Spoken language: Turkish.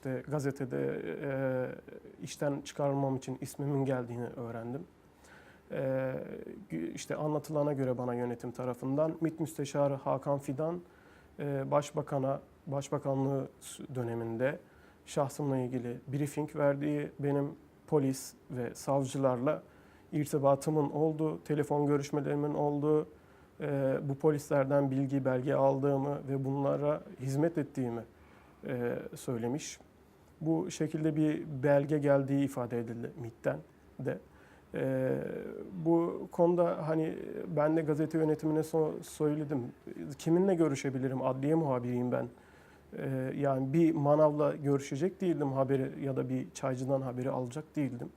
işte gazetede e, işten çıkarılmam için ismimin geldiğini öğrendim. E, işte anlatılana göre bana yönetim tarafından MİT Müsteşarı Hakan Fidan e, Başbakan'a Başbakanlığı döneminde şahsımla ilgili briefing verdiği benim polis ve savcılarla irtibatımın olduğu, telefon görüşmelerimin olduğu, e, bu polislerden bilgi, belge aldığımı ve bunlara hizmet ettiğimi e, söylemiş. Bu şekilde bir belge geldiği ifade edildi MİT'ten de. E, bu konuda hani ben de gazete yönetimine so- söyledim. Kiminle görüşebilirim? Adliye muhabiriyim ben. E, yani bir manavla görüşecek değildim haberi ya da bir çaycıdan haberi alacak değildim.